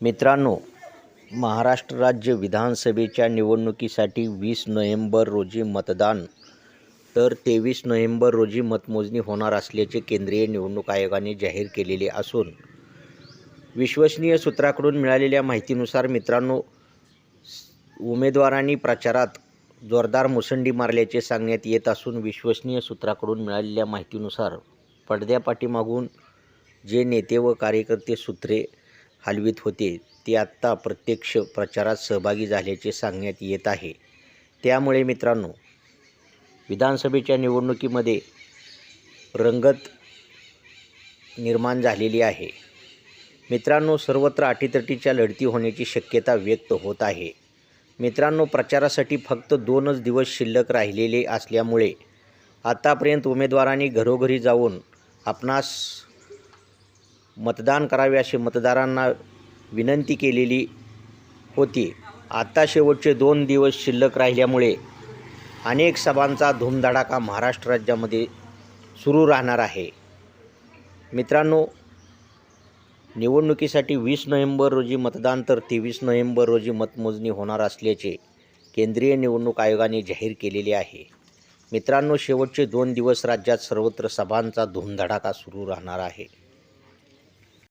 मित्रांनो महाराष्ट्र राज्य विधानसभेच्या निवडणुकीसाठी वीस नोव्हेंबर रोजी मतदान. तर तेवीस नोव्हेंबर रोजी मतमोजणी होणार असल्याचे केंद्रीय निवडणूक आयोगाने जाहीर केलेले असून विश्वसनीय सूत्राकडून मिळालेल्या माहितीनुसार मित्रांनो उमेदवारांनी प्रचारात जोरदार मुसंडी मारल्याचे सांगण्यात येत असून विश्वसनीय सूत्राकडून मिळालेल्या माहितीनुसार पडद्यापाठीमागून जे नेते व कार्यकर्ते सूत्रे हलवित होते. ते आत्ता प्रत्यक्ष प्रचारात सहभागी झाल्याचे सांगण्यात येत आहे. त्यामुळे मित्रांनो विधानसभेच्या निवडणुकीमध्ये रंगत निर्माण झालेली आहे. मित्रांनो सर्वत्र अटीतटीच्या लढती होण्याची शक्यता व्यक्त होत आहे. मित्रांनो प्रचारासाठी फक्त दोनच दिवस शिल्लक राहिलेले असल्यामुळे आतापर्यंत उमेदवारांनी घरोघरी जाऊन आपणास मतदान करावे असे मतदारांना विनंती केलेली होती. आता शेवटचे दोन दिवस शिल्लक राहिल्यामुळे अनेक सभांचा धूमधडाका महाराष्ट्र राज्यामध्ये सुरू राहणार आहे. मित्रांनो निवडणुकीसाठी वीस नोव्हेंबर रोजी मतदान तर तेवीस नोव्हेंबर रोजी मतमोजणी होणार असल्याचे केंद्रीय निवडणूक आयोगाने जाहीर केलेले आहे. मित्रांनो शेवटचे दोन दिवस राज्यात सर्वत्र सभांचा धूमधडाका सुरू राहणार आहे.